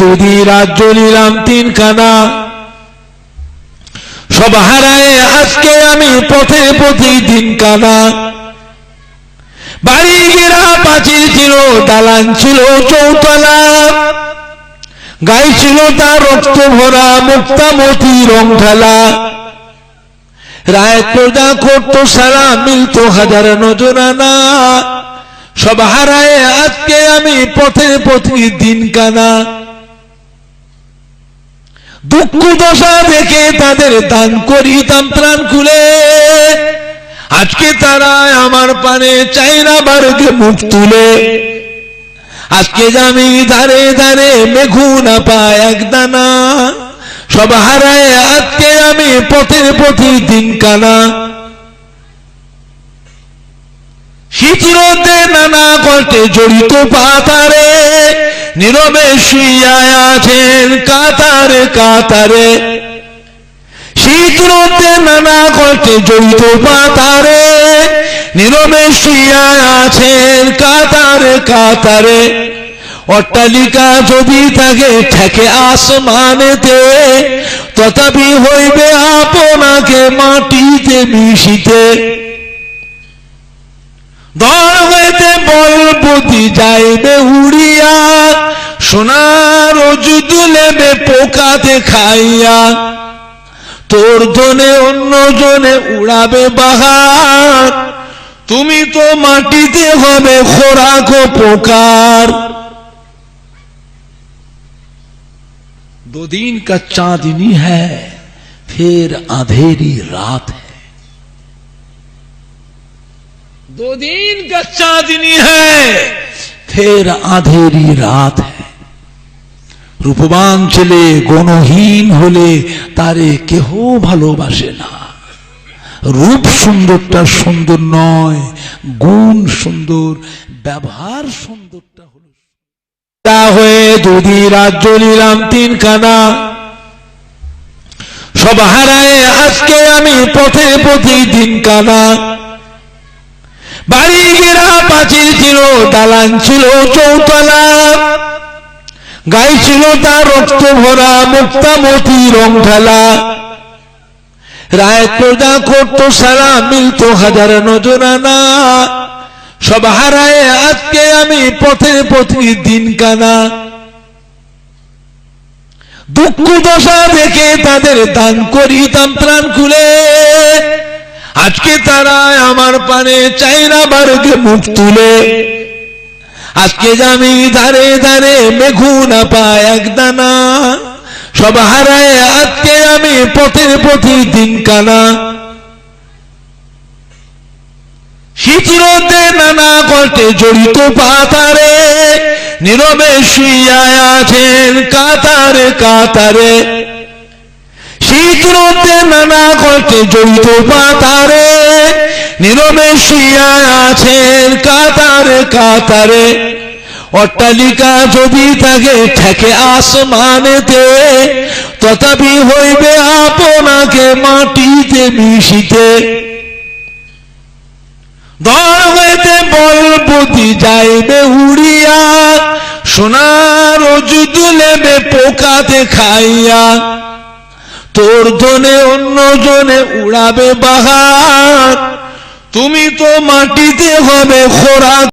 দুদি রাজ্য নিলাম তিন কানা সব হারায় আজকে আমি পথে পথে দিন কানা বাড়ি গেরা পাঁচিল ছিল, দালান ছিল, চৌতলা। গাই ছিল তার রক্ত ভরা মুক্তামতি রং ঢালা। রায় প্রজা করত সারা, মিলত হাজার নজরানা। সব হারায় আজকে আমি পথে পথে দিন কানা দুঃখ দশা দেখে তাদের দান করিতাম ত্রাণ খুলে। আজকে তারা আমার পানে চাই না বারকে মুখ তুলে। আজকে আমি ধারে ধারে মেঘু না পায় এক দানা, সব হারায় আজকে আমি পথের পথে দিন কানা। শীতরতে নানা কষ্টে জড়িত পাতারে, নীরবে শুইয়া আছেন কাতারে। শীতরতে নানা কষ্টে জড়িত পাতারে, নীরবে শুইয়া আছেন কাতারে কাতারে। অট্টালিকা যদি থাকে ঠেকে আসমানেতে, তথাপি হইবে আপনাকে মাটিতে মিশিতে। দর হইতে বলপতি যাইবে উড়িয়া সোনার অজুদ লেবে পোকাতে খাইয়া তোর জনে অন্য জনে উড়াবে বাহার তুমি তো মাটিতে হবে খোরাক ও পোকার दो दिन का चांदनी है फिर अंधेरी रात है दो दिन का चांदनी है फिर अंधेरी रात है রূপবান ছেলে, গণহীন হলে তারে কেহ ভালোবাসে না। রূপ সুন্দরটা সুন্দর নয়, গুণ সুন্দর, ব্যবহার সুন্দরটা হলো হয়ে দুদি রাজ্য নিলাম তিন কানা সব হারায় আজকে আমি পথে পথে দিন কানা বাড়ি গেরা পাঁচিল ছিল, দালান ছিল, চৌতলা। গাই ছিল তার রক্ত ভরা মুক্তামতি রং ঢালা। রায় প্রজা করত সারা, মিলত হাজার নজরানা। সব হারায় আজকে আমি পথে পথে দিন কানা। দুঃখ দশা দেখে তাদের দান করিতাম ত্রাণ খুলে। আজকে তারা আমার পানে চাই না বারকে মুখ তুলে। আজকে আমি ধারে ধারে মেঘু না পায় এক দানা, সব হারায় আজকে আমি পথের পথে দিন কানা শীতরতে নানা কষ্টে জড়িত পাতারে, নীরবে শুইয়া আছেন কাতারে কাতারে। শীতরতে নানা কষ্টে জড়িত পাতারে নীরবে শুইয়া আছেন কাতারে কাতারে। অট্টালিকা যদি থাকে ঠেকে আসমানেতে, তথাপি হইবে আপনাকে মাটিতে মিশিতে। দর হইতে বলপতি যাইবে উড়িয়া, সোনার অজুদ লেবে পোকাতে খাইয়া। তোর জনে অন্য জনে উড়াবে বাহার তুমি তো মাটিতে হবে খোরাক